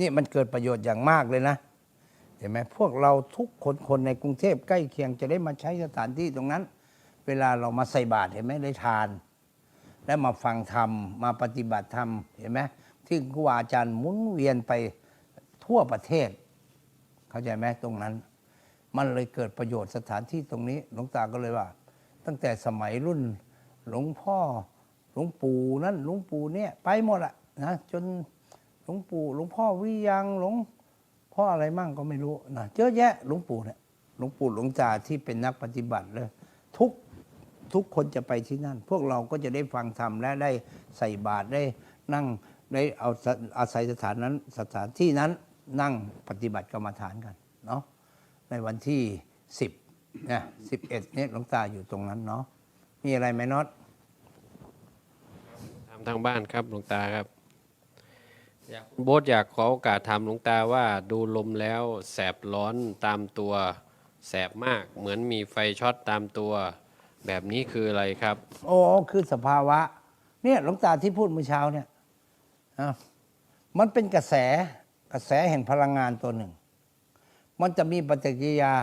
นี่มันเกิดประโยชน์อย่างมากเลยนะ เห็นไหมพวกเราทุกคนคนในกรุงเทพใกล้เคียงจะได้มาใช้สถานที่ตรงนั้น เวลาเรามาใส่บาตรเห็นไหมได้ทาน และมาฟังธรรม มาปฏิบัติธรรม เห็นไหมที่ครูอาจารย์หมุนเวียนไปทั่วประเทศ เข้าใจไหมตรงนั้น มันเลยเกิดประโยชน์สถานที่ตรงนี้หลวงตาก็เลยว่า ตั้งแต่สมัยรุ่นหลวงพ่อหลวงปู่นั่นหลวงปู่เนี่ย ไปหมดอะ นะจนหลวงปู่หลวงพ่อวิยังหลวงพ่ออะไรมั่งก็ไม่รู้นะเยอะแยะหลวงปู่เนี่ยหลวงปู่หลวงตาที่เป็นนักปฏิบัติเลยทุกทุกคนจะไปที่นั่น พวกเราก็จะได้ฟังธรรมและได้ใส่บาตรได้นั่งได้เอาอาศัยสถานนั้นสถานที่นั้นนั่งปฏิบัติกรรมฐานกันเนาะในวันที่สิบนะสิบเอ็ดเนี่ยหลวงตาอยู่ตรงนั้นเนาะมีอะไรไหมน็อตถามทางบ้านครับหลวงตาครับ โบสอยากขอโอกาสถามหลวงตาว่าดูลมแล้วแสบร้อนตามตัวแสบมากเหมือนมีไฟช็อตตามตัว แบบนี้คืออะไรครับ โอ้คือสภาวะ เนี่ยหลวงตาที่พูดเมื่อเช้าเนี่ยอะมันเป็นกระแสกระแสแห่งพลังงานตัวหนึ่ง มันจะมีปฏิกิริยา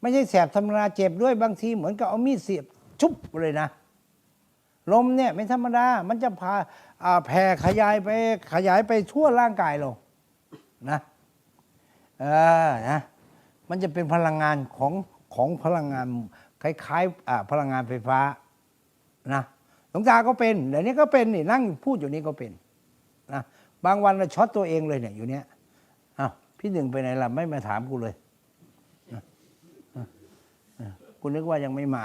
ไม่ใช่แสบธรรมดาเจ็บด้วยบางทีเหมือนกับเอามีดเสียบชุบเลยนะ ลมเนี่ยไม่ธรรมดา มันจะพาแผ่ขยายไปขยายไปทั่วร่างกายเรานะเออนะมันจะเป็นพลังงานของของพลังงานคล้ายๆพลังงานไฟฟ้านะหลวงตาก็เป็นเดี๋ยวนี้ก็เป็นนี่นั่งพูดอยู่นี่ก็เป็นนะบางวันเราช็อตตัวเองเลยเนี่ยอยู่เนี้ยอ้าวพี่หนึ่งไปไหนล่ะไม่มาถามกูเลยนะกูนึกว่ายังไม่มา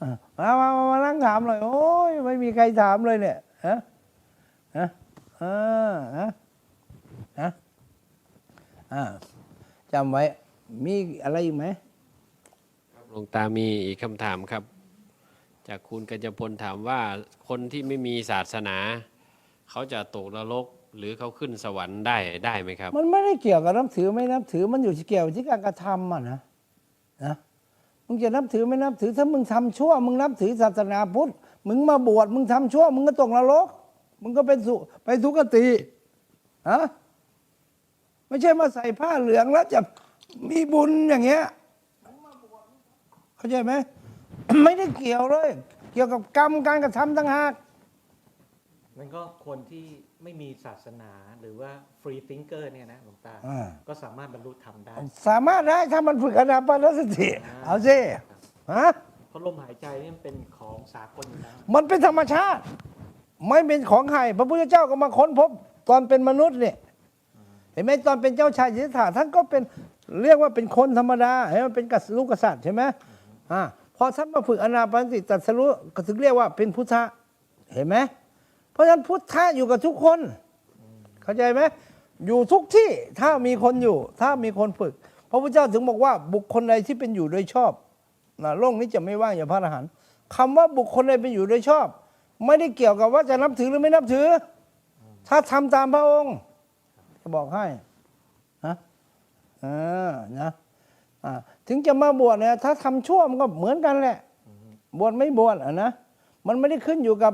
มามามามานั่งถามเลยโอ้ยไม่มีใครถามเลยเนี่ยฮะฮะเออฮะฮะอ่าจำไว้ มีอะไรอีกไหมหลวงตามีอีกคำถามครับ จากคุณกัญจพลถามว่าคนที่ไม่มีศาสนา เขาจะตกนรกหรือเขาขึ้นสวรรค์ได้ได้ไหมครับ มันไม่ได้เกี่ยวกับนับถือไม่นับถือมันอยู่ที่เกี่ยวที่การกระทำอะนะนะ มึงจะนับถือไม่นับถือถ้ามึงทำชั่ว มึงนับถือศาสนาพุทธมึงมาบวชมึงทำชั่ว มึงก็ตกนรกมึงก็เป็นสุไปทุกขติฮะไม่ใช่มาใส่ผ้าเหลืองแล้วจะมีบุญอย่างเงี้ยเข้าใจไหมไม่ได้เกี่ยวเลย เกี่ยวกับกรรมการกระทำต่างหาก มันก็คนที่ไม่มีศาสนาหรือว่า free thinker เนี่ยนะหลวงตา อ่า ก็สามารถบรรลุธรรมได้ สามารถได้ถ้ามันฝึกอนาปานสติเอาสิฮะเพราะลมหายใจนี่มันเป็นของสากลอยู่แล้วมันเป็นธรรมชาติ ไม่เป็นของใครพระพุทธเจ้าก็มาค้นพบตอนเป็นมนุษย์เนี่ยเห็นไหมตอนเป็นเจ้าชายสิทธัตถะท่านก็เป็นเรียกว่าเป็นคนธรรมดาเห็นไหมเป็นกษัตริย์ลูกกษัตริย์ใช่ไหมอ่าพอท่านมาฝึกอนาปานสติตรัสรู้ก็ถึงเรียกว่าเป็นพุทธะเห็นไหม เพราะฉะนั้นพุทธะอยู่กับทุกคน เข้าใจไหมอยู่ทุกที่ถ้ามีคนอยู่ ถ้ามีคนฝึก พระพุทธเจ้าถึงบอกว่าบุคคลใดที่เป็นอยู่โดยชอบนะโลกนี้จะไม่ว่างอย่างพระอรหันต์คำว่าบุคคลใดเป็นอยู่โดยชอบ ไม่ได้เกี่ยวกับว่าจะนับถือหรือไม่นับถือ ถ้าทำตามพระองค์จะบอกให้นะเออนะอ่าถึงจะมาบวชเนี่ยถ้าทำชั่วมันก็เหมือนกันแหละ บวชไม่บวชอะนะมันไม่ได้ขึ้นอยู่กับ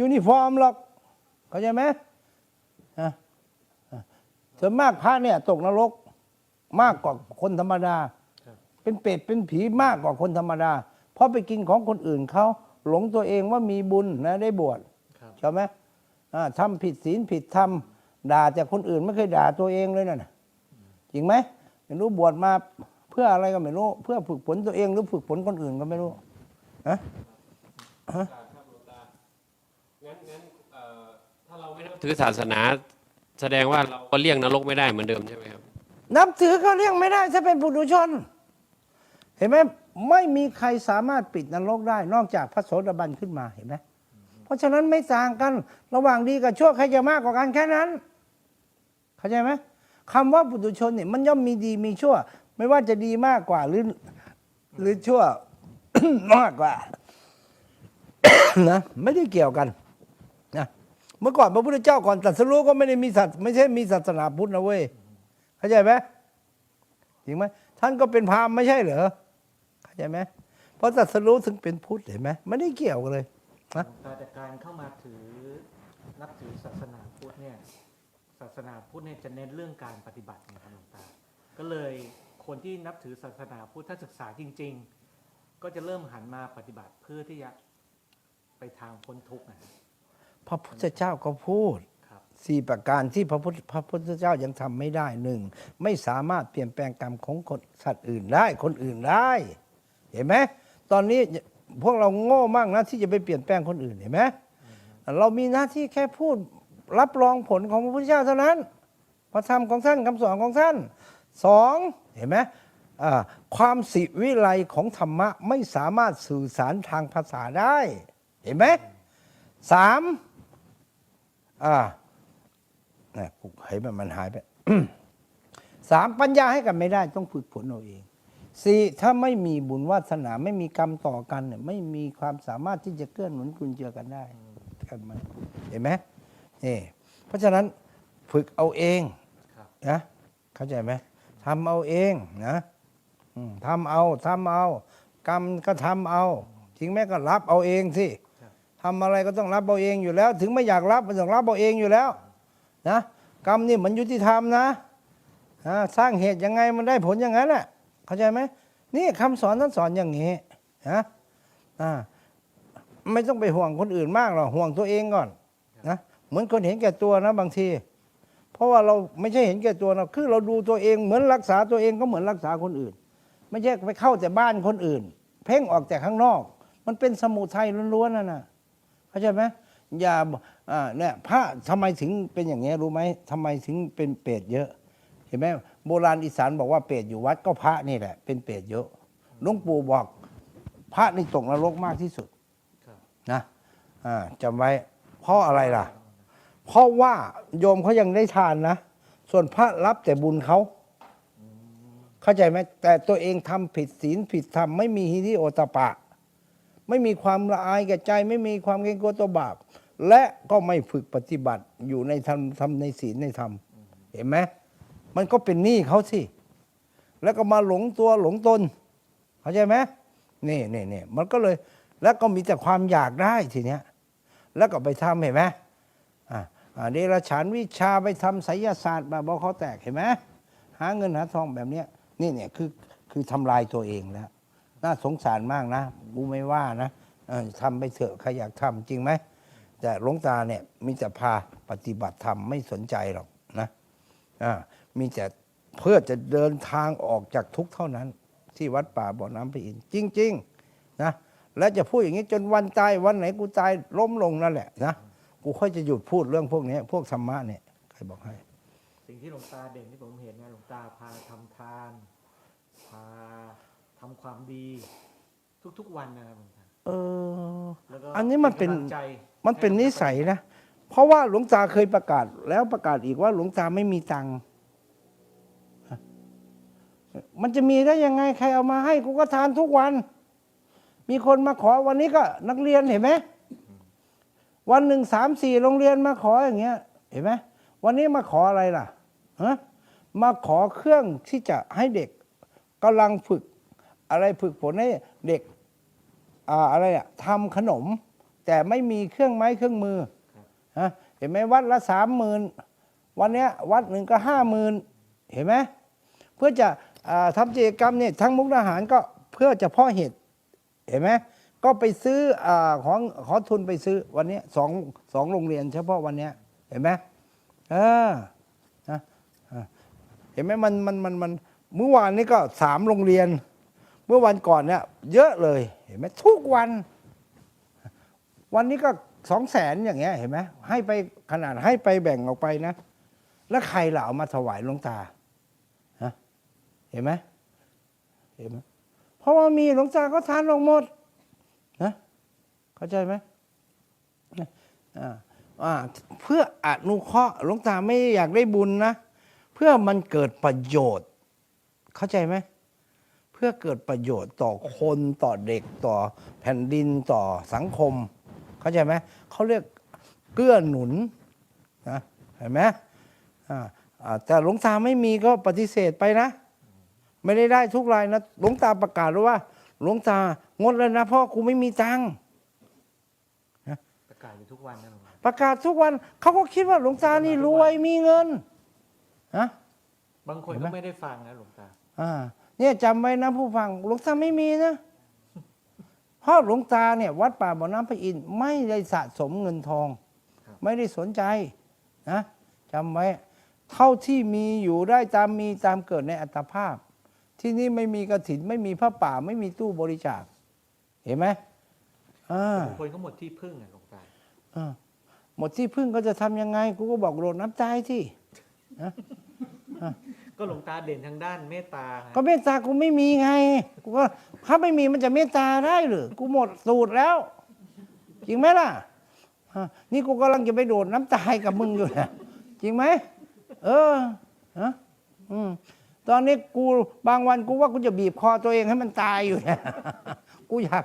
ยูนิฟอร์มหรอก เข้าใจไหมนะอะส่วนมากพระเนี่ย ตกนรกมากกว่าคนธรรมดาครับเป็นเป็ดเป็นผีมากกว่าคนธรรมดา เพราะไปกินของคนอื่นเขาหลงตัวเองว่ามีบุญนะได้บวชครับใช่ไหมอ่าทำผิดศีลผิดธรรมด่าแต่คนอื่นไม่เคยด่าตัวเองเลยนะ่ะจริงไหมไม่รู้บวชมาเพื่ออะไรก็ไม่รู้ เพื่อฝึกฝนตัวเองหรือฝึกฝนคนอื่นก็ไม่รู้ฮะ งั้นงั้นเอ่อ ถือศาสนาแสดงว่าเราก็เลี่ยงนรกไม่ได้เหมือนเดิมใช่ไหมครับ นับถือเขาเรียกไม่ได้ถ้าเป็นปุถุชน เห็นไหมไม่มีใครสามารถปิดนรกได้ นอกจากพระโสดาบันขึ้นมาเห็นไหมเพราะฉะนั้นไม่ต่างกัน ระหว่างดีกับชั่วใครจะมากกว่ากันแค่นั้น เข้าใจไหมคำว่าปุถุชนเนี่ยมันย่อมมีดีมีชั่ว ไม่ว่าจะดีมากกว่าหรือหรือชั่วมากกว่านะไม่ได้เกี่ยวกัน เมื่อก่อนพระพุทธเจ้าก่อนตรัสรู้ก็ไม่ได้มีศาสไม่ใช่มีศาสนาพุทธนะเว้ยเข้าใจไหมจริงไหมท่านก็เป็นพราหมณ์ไม่ใช่เหรอเข้าใจไหมเพราะตรัสรู้ถึงเป็นพุทธเห็นไหมไม่ได้เกี่ยวกันเลยนะหลวงตาจากการเข้ามาถือนับถือศาสนาพุทธเนี่ยศาสนาพุทธเนี่ยจะเน้นเรื่องการปฏิบัตินะครับหลวงตา ก็เลยคนที่นับถือศาสนาพุทธถ้าศึกษาจริง ๆ ก็จะเริ่มหันมาปฏิบัติเพื่อที่จะไปทางพ้นทุกข์นะ พระพุทธเจ้าก็พูดครับสี่ประการที่พระพุทธพระพุทธเจ้ายังทำไม่ได้หนึ่งไม่สามารถเปลี่ยนแปลงกรรมของคนสัตว์อื่นได้คนอื่นได้ เห็นไหมตอนนี้พวกเราโง่มากนะที่จะไปเปลี่ยนแปลงคนอื่นเห็นไหมเรามีหน้าที่แค่พูดรับรองผลของพระพุทธเจ้าเท่านั้นพระธรรมของท่านคำสอนของท่านสองเห็นไหมอ่าความสิวิไลของธรรมะไม่สามารถสื่อสารทางภาษาได้ เห็นไหมสาม อ่านะกูเห็นมันมันหายไปสามปัญญาให้กันไม่ได้ต้องฝึกฝนเอาเองสี่ถ้าไม่มีบุญวาสนาไม่มีกรรมต่อกันเนี่ยไม่มีความสามารถที่จะเกื้อหนุนกุญเจือกันได้กันมันเห็นไหมนี่เพราะฉะนั้นฝึกเอาเองครับนะเข้าใจไหมทำเอาเองนะอืมทำเอาทำเอา กรรมก็ทำเอาจริงแม้ก็รับเอาเองสิครับ ทำอะไรก็ต้องรับเอาเองอยู่แล้ว ถึงไม่อยากรับมันต้องรับเอาเองอยู่แล้วนะกรรมนี่มันยุติธรรมนะสร้างเหตุยังไงมันได้ผลอย่างนั้นแหละเข้าใจไหมนี่คำสอนท่านสอนอย่างนี้นะไม่ต้องไปห่วงคนอื่นมากหรอกห่วงตัวเองก่อนนะเหมือนคนเห็นแก่ตัวนะบางที เพราะว่าเราไม่ใช่เห็นแก่ตัวนะคือเราดูตัวเองเหมือนรักษาตัวเองก็เหมือนรักษาคนอื่น ไม่ใช่ไปเข้าแต่บ้านคนอื่น เพ่งออกแต่ข้างนอก มันเป็นสมุทัยล้วนๆน่ะนะาใจไหมอย่าอ่าเนี่ยพระทำไมถึงเป็นอย่างนี้ยรู้ไหมทำไมถึงเป็นเปรตเยอะ เห็นไหมโบราณอีสานบอกว่าเปรตอยู่วัดก็พระนี่แหละ เป็นเปรตเยอะหลวงปู่บอก พระนี่ตกนรกมากที่สุดครับนะอ่าจำไว้เพราะอะไรล่ะ เพราะว่าโยมเขายังได้ทานนะ ส่วนพระรับแต่บุญเขาเข้าใจไหมแต่ตัวเองทำผิดศีลผิดธรรมไม่มีฮิริโอตปะ ไม่มีความละอายแก่ใจ ไม่มีความเกรงกลัวตัวบาป และก็ไม่ฝึกปฏิบัติอยู่ในธรรมทำในศีลในธรรม เห็นไหมมันก็เป็นหนี้เขาสิ แล้วก็มาหลงตัวหลงตน เข้าใจไหมนี่นี่นี่มันก็เลยแล้วก็มีแต่ความอยากได้ทีเนี้ยแล้วก็ไปทำเห็นไหมอ่าเดรัจฉานวิชาไปทำไสยศาสตร์แบบบอเขาแตกเห็นไหมหาเงินหาทองแบบเนี้ยนี่เนี่ยคือคือทำลายตัวเองแล้ว น่าสงสารมากนะกูไม่ว่านะทำไปเถอะใครอยากทำจริงไหมแต่หลวงตาเนี่ยมีแต่พาปฏิบัติธรรมไม่สนใจหรอกนะมีแต่เพื่อจะเดินทางออกจากทุกข์เท่านั้น ที่วัดป่าบ่อน้ำพระอินทร์จริง ๆ นะและจะพูดอย่างนี้จนวันตายวันไหนกูตายล้มลงนั่นแหละนะกูค่อยจะหยุดพูดเรื่องพวกนี้พวกธรรมะเนี่ยใครบอกให้ สิ่งที่หลวงตาเด่นที่ผมเห็นเนี่ยหลวงตาพาทำทานพา ทำความดีทุกๆวันนะครับหลวงตาเออ แล้วก็อันนี้มันเป็น กำลังใจมันเป็นนิสัยนะ เพราะว่าหลวงตาเคยประกาศ แล้วประกาศอีกว่าหลวงตาไม่มีตังค์ฮะมันจะมีได้ยังไงใครเอามาให้กูก็ทานทุกวัน มีคนมาขอวันนี้ก็นักเรียนเห็นไหมวันหนึ่งสามสี่โรงเรียนมาขออย่างเงี้ย เห็นไหมวันนี้มาขออะไรล่ะฮะมาขอเครื่องที่จะให้เด็กกำลังฝึก อะไรฝึกฝนให้เด็กอ่าอะไรอะทำขนม แต่ไม่มีเครื่องไม้เครื่องมือฮะเห็นไหมวัดละสามหมื่นวันนี้วัดหนึ่งก็ห้าหมื่นเห็นไหมเพื่อจะอ่าทำกิจกรรมเนี่ยทั้งมุกดาหารก็เพื่อจะพ่อเห็ดเห็นไหมก็ไปซื้ออของขอทุนไปซื้อวันนี้สองสองโรงเรียน เฉพาะวันนี้เห็นไหมเออนะเห็นไหมมันมันมันมันเมื่อวานนี้ก็สามโรงเรียน เมื่อวันก่อนเนี่ยเยอะเลยเห็นไหมทุกวัน วันนี้ก็สองแสนอย่างเงี้ยเห็นไหมให้ไปขนาดให้ไปแบ่งออกไปนะ แล้วใครล่ะเอามาถวายหลวงตาฮะเห็นไหมเห็นไหมเพราะว่ามีหลวงตาก็ทานลงหมดนะเข้าใจไหมอ่าเพื่ออนุเคราะห์หลวงตาไม่อยากได้บุญนะ เพื่อมันเกิดประโยชน์ เข้าใจไหม พื่อเกิดประโยชน์ต่อคนต่อเด็กต่อแผ่นดินต่อสังคม เข้าใจไหมเขาเรียกเกื้อหนุนนะเห็นไหมอ่าอ่าแต่หลวงตาไม่มีก็ปฏิเสธไปนะ ไม่ได้ได้ทุกรายนะหลวงตาประกาศว่าหลวงตางดแล้วนะเพราะกูไม่มีตังค์ประกาศอยู่ทุกวันนะหลวงตาประกาศทุกวันเขาก็คิดว่าหลวงตานี่รวยมีเงินฮะบางคนเห็นไหมก็ไม่ได้ฟังนะหลวงตาอ่า เนี่ยจำไว้นะผู้ฟังหลวงตาไม่มีนะ เพราะหลวงตาเนี่ยวัดป่าบ่อน้ำพระอินทร์ไม่ได้สะสมเงินทองครับไม่ได้สนใจนะจำไว้ เท่าที่มีอยู่ได้ตามมีตามเกิดในอัตภาพ ที่นี่ไม่มีกระถินไม่มีพระป่าไม่มีตู้บริจาค เห็นไหมอ่าบางคนก็หมดที่พึ่งอะหลวงตาอ่าหมดที่พึ่งก็จะทำยังไง กูก็บอกโดดน้ำตายที่ ก็หลวงตาเด่นทางด้านเมตตาฮะก็เมตตากูไม่มีไงกูก็ถ้าไม่มีมันจะเมตตาได้หรือกูหมดสูตรแล้ว จริงไหมล่ะฮะนี่กูกำลังจะไปโดดน้ำตายกับมึงอยู่เนี่ยจริงไหมเออฮะอืมตอนนี้กูบางวันกูว่ากูจะบีบคอตัวเองให้มันตายอยู่เนี่ยกูอยาก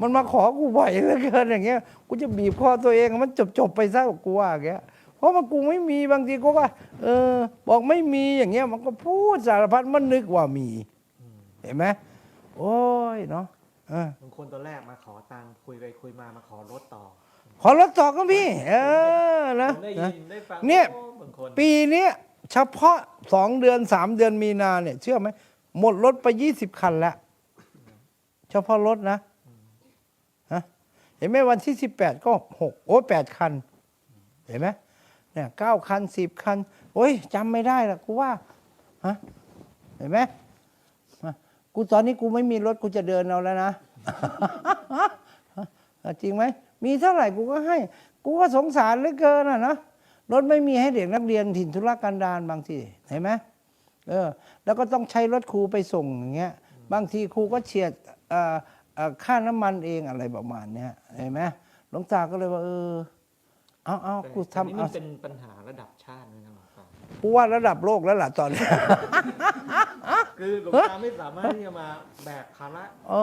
มันมาขอกูบ่อยเหลือเกินอย่างเงี้ย กูจะบีบคอตัวเองให้มันจบจบๆไปซะกูว่าอย่างเงี้ย ราะมันกูไม่มีบางทีกูก็เออ บอกไม่มีอย่างเงี้ย มันก็พูดสารพัดมันนึกว่ามี เห็นไหมโอ้ยเนาะเออบางคนตอนแรกมาขอตังค์คุยไปคุยมามาขอรถต่อ ขอรถต่อก็มี เออนะผมได้นะยินได้ฟังเนี่ยโอ้บางคนปีเนี้ยเฉพาะสองเดือนสามเดือนมีนาเนี่ย เชื่อไหมหมดรถไปยี่สิบคันแล้วเฉพาะรถนะฮะเห็นไหมวันที่สิบแปดก็หกโอ้แปดคัน เห็นไหม เนี่ยเก้าคันสิบคันโอ้ยจำไม่ได้ละกูว่าฮะเห็นไหมกูตอนนี้กูไม่มีรถกูจะเดินเอาแล้วนะจริงไหมมีเท่าไหร่กูก็ให้ กูก็สงสารเหลือเกินอะนะรถไม่มีให้เด็กนักเรียนถิ่นธุรกันดารบางทีเห็นไหมเออ แล้วก็ต้องใช้รถครูไปส่งอย่างเงี้ย บางทีครูก็เฉียดค่าน้ำมันเองอะไรประมาณเนี้ยเห็นไหมหลวงตาก็เลยว่าเออ เอาเอาแต่กูแต่ทำนี่เอามันเป็นปัญหาระดับชาติเลยนะหลวงตากูว่าระดับโลกแล้วล่ะตอนนี้ คือหลวงตาไม่สามารถที่จะมาแบกภาระเอ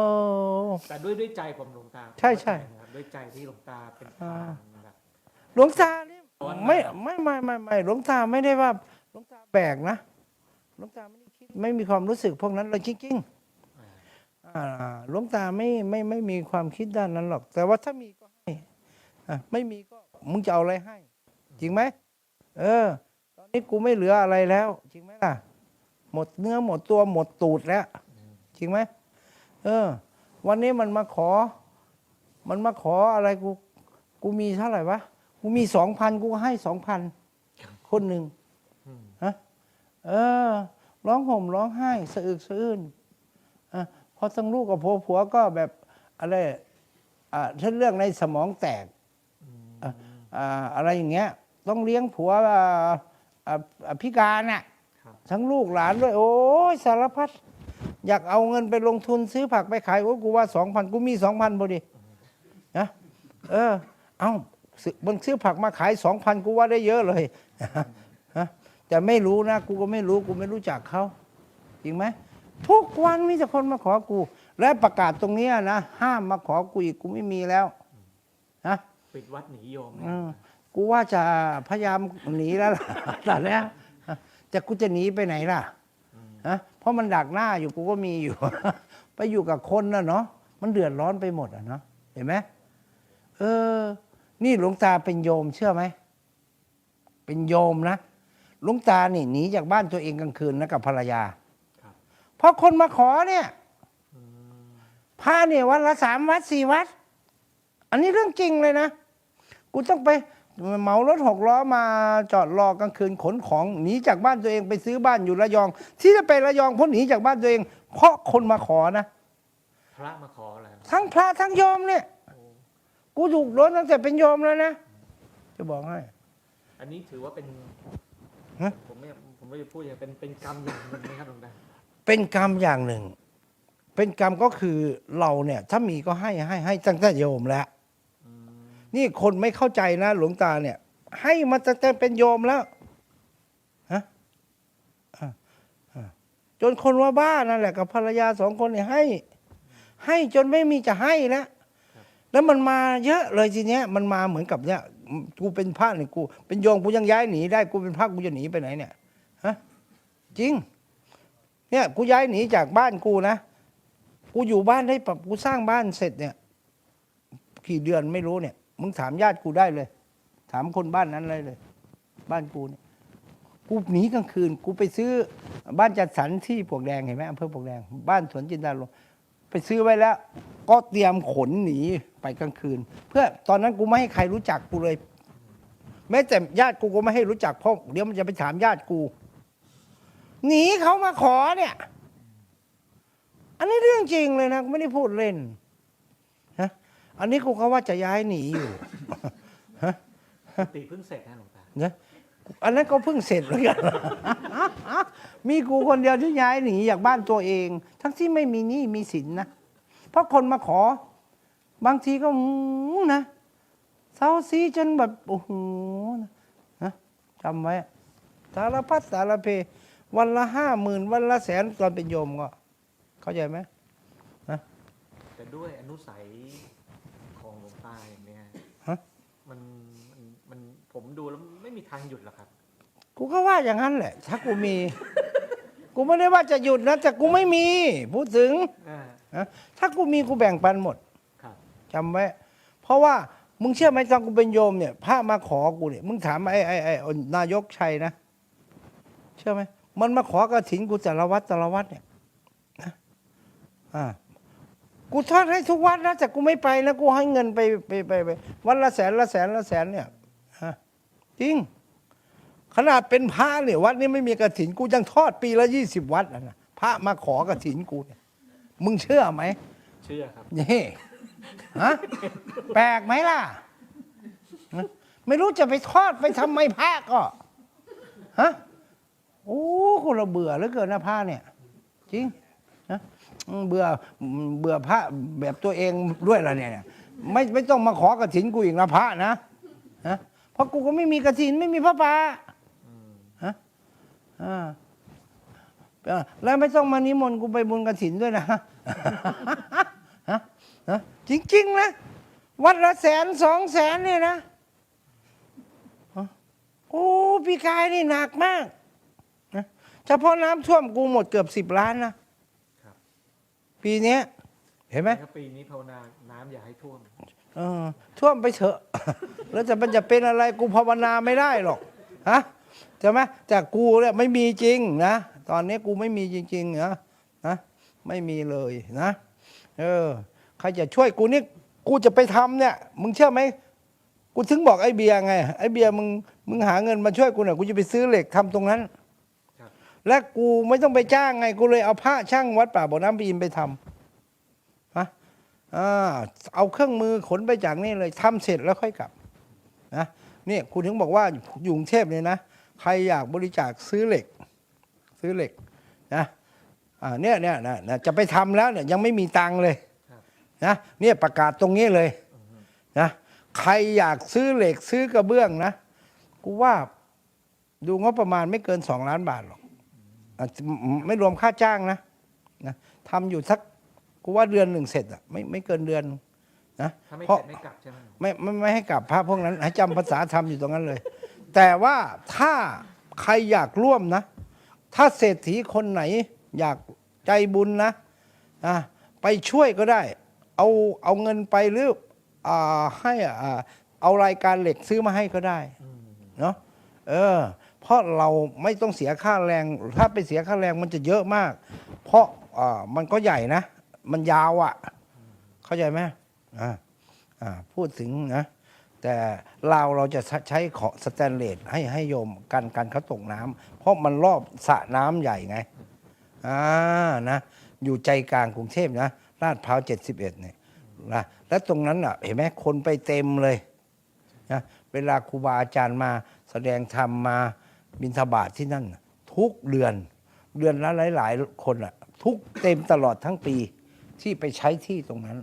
อ แต่ด้วยด้วยใจผมหลวงตาใช่ใช่ นะครับด้วยใจที่หลวงตาเป็นอ่าทานแบบหลวงตานี่ร้อนมากไม่ไม่ไม่ไม่ไม่หลวงตาไม่ได้ว่าหลวงตาแบกนะหลวงตาไม่ได้คิดไม่มีความรู้สึกพวกนั้นเลยจริงๆอ่าหลวงตาไม่ไม่ไม่มีความคิดด้านนั้นหรอก แต่ว่าถ้ามีก็ให้อะไม่มีก็ มึงจะเอาอะไรให้ จริงไหมเออ ตอนนี้กูไม่เหลืออะไรแล้ว จริงไหมล่ะ หมดเนื้อหมดตัวหมดตูดแล้ว จริงไหมเออ วันนี้มันมาขอ มันมาขออะไรกู กูมีเท่าไหร่วะกูมีสองพันกูก็ให้สองพันคนหนึ่งอืมฮะเออ ร้องห่มร้องไห้สะอึกสะอื้นอะพอทั้งลูกกับผัวผัวก็แบบอะไรอ่าเช่นเรื่องในสมองแตก อะอ่าอะไรอย่างเงี้ยต้องเลี้ยงผัวอ่าอ่าอ่าพิการน่ะครับทั้งลูกหลานด้วย โอ้ยสารพัดอยากเอาเงินไปลงทุนซื้อผักไปขายโอ้ยกูว่าสองพันกูมีสองพันพอดีนะเออ เอาซื้อมันซื้อผักมาขายสองพันกูว่าได้เยอะเลยฮะแต่ไม่รู้นะ กูก็ไม่รู้กูไม่รู้จักเขาจริงไหมทุกวันมีแต่คนมาขอกู และประกาศตรงเนี้ยนะ ห้ามมาขอกูอีกกูไม่มีแล้วนะ ปิดวัดหนีโยมอืมกูว่าจะพยายามหนีแล้วล่ะ ตอนเนี้ยแต่กูจะหนีไปไหนล่ะฮะเพราะมันดักหน้าอยู่กูก็มีอยู่ ไปอยู่กับคนนะเนาะมันเดือดร้อนไปหมดอะเนาะเห็นไหมเออ นี่หลวงตาเป็นโยมเชื่อไหมเป็นโยมนะหลวงตานี่หนีจากบ้านตัวเองกลางคืนนะกับภรรยาครับเพราะคนมาขอเนี่ยอืมพระเนี่ยวันละสามวัดสี่วัด อันนี้เรื่องจริงเลยนะ กูต้องไปเหมารถหกล้อมาจอดรอกลางคืนขนของหนีจากบ้านตัวเองไปซื้อบ้านอยู่ระยอง ที่จะไประยองเพราะหนีจากบ้านตัวเอง เพราะคนมาขอนะ พระมาขออะไรครับทั้งพระทั้งโยมเนี่ยโอ้กูถูกโดนตั้งแต่เป็นโยมแล้วนะ จะบอกให้ อันนี้ถือว่าเป็นฮะ ผมไม่ผมไม่ได้พูดอย่างเป็นเป็นกรรมอย่างหนึ่งนะครับหลวงตาเป็นกรรมอย่างหนึ่ง เป็นกรรมก็คือเราเนี่ย ถ้ามีก็ให้ให้ให้ตั้งแต่โยมแล้วอืม นี่คนไม่เข้าใจนะ หลวงตาเนี่ย ให้มาตั้งแต่เป็นโยมแล้วฮะจนคนว่าบ้านั่นแหละกับภรรยาสองคนเนี่ยให้ ให้จนไม่มีจะให้แล้วแล้วมันมาเยอะเลยทีเนี้ย มันมาเหมือนกับเนี่ยกูเป็นพระเนี่ยกู เป็นโยมกูยังย้ายหนีได้กูเป็นพระกูจะหนีไปไหนเนี่ยฮะจริง เนี่ยกูย้ายหนีจากบ้านกูนะกูอยู่บ้านได้ปรับกูสร้างบ้านเสร็จเนี่ยกี่เดือนไม่รู้เนี่ย มึงถามญาติกูได้เลย ถามคนบ้านนั้นเลยเลย บ้านกูเนี่ยกูหนีกลางคืน กูไปซื้อบ้านจัดสรรที่ปวกแดงเห็นไหมอำเภอปวกแดง บ้านสวนจินดาลมไปซื้อไว้แล้ว ก็เตรียมขนหนีไปกลางคืน เพื่อตอนนั้นกูไม่ให้ใครรู้จักกูเลย แม้แต่ญาติกูก็ไม่ให้รู้จักเพราะเดี๋ยวมันจะไปถามญาติกู หนีเขามาขอเนี่ย อันนี้เรื่องจริงเลยนะไม่ได้พูดเล่น อันนี้กูก็ว่าจะย้ายหนีอยู่ตีเพิ่งเสร็จนะหลวงตานะอันนั้นก็เพิ่งเสร็จเหมือนกัน มีกูคนเดียวที่ย้ายหนีจากบ้านตัวเอง ทั้งที่ไม่มีหนี้มีสินนะ เพราะคนมาขอ บางทีก็อืมนะเศร้าซีจนแบบโอ้โหนะนะจำไว้สารพัดสารเพ วันละห้าหมื่นวันละแสนตอนเป็นโยมก็ เข้าใจไหมแต่ด้วยอนุสัยของหลวงตาอย่างเนี้ย ฮะ มันมันมัน ผมดูแล้วไม่มีทางหยุดหรอกครับ กูก็ว่าอย่างนั้นแหละ ถ้ากูมี กูไม่ได้ว่าจะหยุดนะแต่กูไม่มี พูดถึงอ่า นะถ้ากูมีกูแบ่งปันหมดครับ จำไว้เพราะว่ามึงเชื่อไหมตอนกูเป็นโยมเนี่ยพระมาขอกูเนี่ยมึงถามไอ้ไอ้ไอ้นายกชัยนะ เชื่อไหมมันมาขอกระถินกูแต่ละวัดแต่ละวัดเนี่ยนะอ่ากูทอดให้ทุกวัดนะแต่กูไม่ไปนะกูให้เงินไปไปไปไปวันละแสนละแสนละแสนเนี่ยฮะ จริง ขนาดเป็นพระเนี่ยวัดนี้ไม่มีกระถินกูยังทอดปีละยี่สิบวัดนะนะพระมาขอกระถินกูเนี่ยมึงเชื่อไหมเชื่อครับนี่ฮะแปลกไหมล่ะฮะไม่รู้จะไปทอดไปทำไมผ้าก็ฮะโอ้คนเราเบื่อเหลือเกินนะผ้าเนี่ย จริงนะอืมเบื่อเบื่อผ้าแบบตัวเองด้วยล่ะเนี่ย ไม่ไม่ต้องมาขอกระถินกูอีกนะพระนะนะ เพราะกูก็ไม่มีกระถินไม่มีพระป่าฮะอ่าอ่าแล้วไม่ต้องมานิมนต์กูไปบุญกระถินด้วยนะฮะฮะจริงๆนะวัดละแสนสองแสนเนี่ยนะฮะโอ้ปีกายนี่หนักมากนะเฉพาะน้ำท่วมกูหมดเกือบสิบล้านนะครับปีเนี้ยเห็นไหมแล้วปีนี้ภาวนาน้ำอย่าให้ท่วม เออท่วมไปเถอะ แล้วจะมันจะเป็นอะไรกูภาวนาไม่ได้หรอกฮะใช่ไหมแต่กูเนี่ยไม่มีจริงนะตอนนี้กูไม่มีจริงๆนะนะไม่มีเลยนะ เออใครจะช่วยกูนี่กูจะไปทำเนี่ย มึงเชื่อไหมกูถึงบอกไอ้เบียร์ไงไอ้เบียร์มึงมึงหาเงินมาช่วยกูหน่อยกูจะไปซื้อเหล็กทำตรงนั้นครับและกูไม่ต้องไปจ้างไงกูเลยเอาผ้าช่างวัดป่าบ่อน้ำพีมไปทำฮะอ่า เอาเครื่องมือขนไปจากนี่เลยทำเสร็จแล้วค่อยกลับนะนี่คุณถึงบอกว่าอยู่กรุงเทพเนี่ยนะใครอยากบริจาคซื้อเหล็ก ซื้อเหล็กนะเนี่ยเนี่ยนะจะไปทำแล้วเนี่ยยังไม่มีตังค์เลยนะเนี่ยประกาศตรงนี้เลยนะใครอยากซื้อเหล็กซื้อกระเบื้องนะกูว่าดูงบประมาณไม่เกินสองล้านบาทหรอกไม่รวมค่าจ้างนะนะทำอยู่สัก กูว่าเดือนหนึ่งเสร็จอะไม่ไม่เกินเดือนนะถ้าไม่เพราะเสร็จไม่กลับใช่ไหมไม่ไม่ไม่ให้กลับพระพวกนั้น ให้จำภาษาธรรมอยู่ตรงนั้นเลย แต่ว่าถ้าใครอยากร่วมนะ ถ้าเศรษฐีคนไหน อยากใจบุญนะอะไปช่วยก็ได้ เอาเอาเงินไปหรืออ่าให้อ่าเอารายการเหล็กซื้อมาให้ก็ได้อืมเนาะเออ เพราะเราไม่ต้องเสียค่าแรง ถ้าไปเสียค่าแรงมันจะเยอะมาก เพราะอ่ามันก็ใหญ่นะ มันยาวอะ่ะ เข้าใจไหมอ่าอ่าพูดถึงนะ แต่เราเราจะใช้ของสแตนเลสให้ให้โยมกันกันเขาตกน้ำเพราะมันรอบสระน้ำใหญ่ไงอ่านะ อยู่ใจกลางกรุงเทพนะลาดพร้าวเจ็ดสิบเอ็ดเนี่ยนะแล้วตรงนั้นอะ เห็นไหมคนไปเต็มเลยนะเวลาครูบาอาจารย์มาแสดงธรรมมาบิณฑบาตที่นั่นน่ะทุกเดือน เดือนละหลาย ๆ คนอะ ทุกเต็มตลอดทั้งปี ที่ไปใช้ที่ตรงนั้น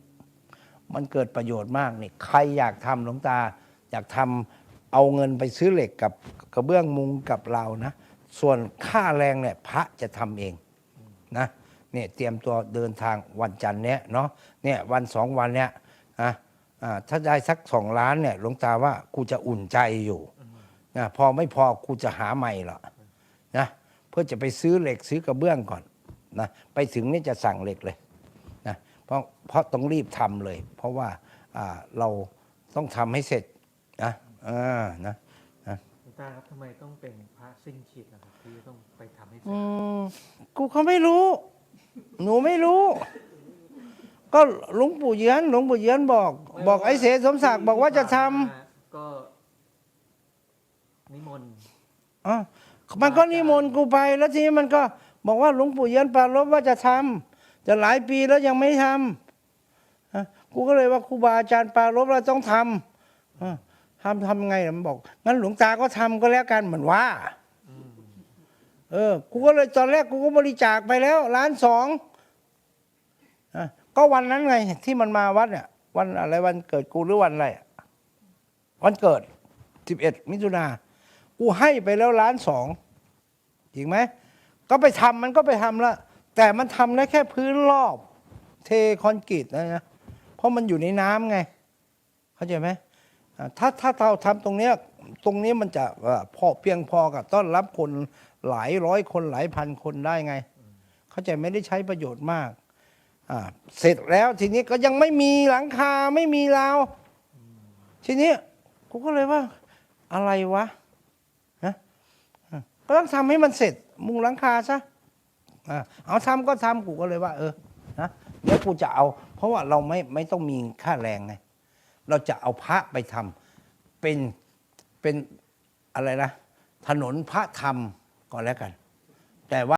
มันเกิดประโยชน์มากนี่ใครอยากทำหลวงตา อยากทำเอาเงินไปซื้อเหล็กกับกระเบื้องมุงกับเรานะ ส่วนค่าแรงเนี่ยพระจะทำเองนะเนี่ยเตรียมตัวเดินทางวันจันทร์เนี้ยเนาะเนี่ยวันสองวันเนี้ยนะถ้าได้สักสองล้านเนี่ยหลวงตาว่ากูจะอุ่นใจอยู่นะพอไม่พอกูจะหาใหม่หรอนะเพื่อจะไปซื้อเหล็กซื้อกระเบื้องก่อนนะไปถึงนี่จะสั่งเหล็กเลย เพราะเพราะต้องรีบทำเลย เพราะว่าอ่าเราต้องทำให้เสร็จนะอ่านะหลวงตาครับทำไมต้องเป็นพระสิ้นคิดนะครับที่ต้องไปทำให้เสร็อืจมกูเขาไม่รู้ หนูไม่รู้ ก็หลวงปู่เยือนหลวงปู่เยือนบอก บอกไอ้เสสมศักดิ์บอกว่าจะทำก็นิมนต์อะมันก็นิมนต์กูไปแล้วทีนี้มันก็บอกว่าหลวงปู่เยือนปรารบว่าจะทำ จะหลายปีแล้วยังไม่ทำกูก็เลยว่าครูบาอาจารย์ปารบเราต้องทำทำทำไงมันบอก งั้นหลวงตาก็ทำก็แล้วกันเหมือนว่าเออ กูก็เลยตอนแรกกูก็บริจาคไปแล้วล้านสองก็วันนั้นไง ที่มันมาวัดเนี่ยวันอะไรวันเกิดกูหรือวันอะไรวันเกิดสิบเอ็ดมิถุนากูให้ไปแล้วล้านสองจริงไหมก็ไปทำมันก็ไปทำละ แต่มันทำได้แค่พื้นรอบ เทคอนกรีตนะนะเพราะมันอยู่ในน้ำไง เข้าใจไหมถ้าถ้าเราทำตรงเนี้ยตรงนี้มันจะพอเพียงพอกับต้อนรับคนหลายร้อยคนหลายพันคนได้ไง เข้าใจไม่ได้ใช้ประโยชน์มากเสร็จแล้วทีนี้ก็ยังไม่มีหลังคาไม่มีราว ทีนี้กูก็เลยว่า อะไรวะนะก็ต้องทำให้มันเสร็จ มุงหลังคาซะ เอาทำก็ทำกูก็เลยว่า เออนะเดี๋ยวกูจะเอา เพราะว่าเราไม่ไม่ต้องมีค่าแรงไงเราจะเอาพระไปทำเป็นเป็นอะไรนะถนนพระธรรมก่อนแล้วกัน แต่ว่า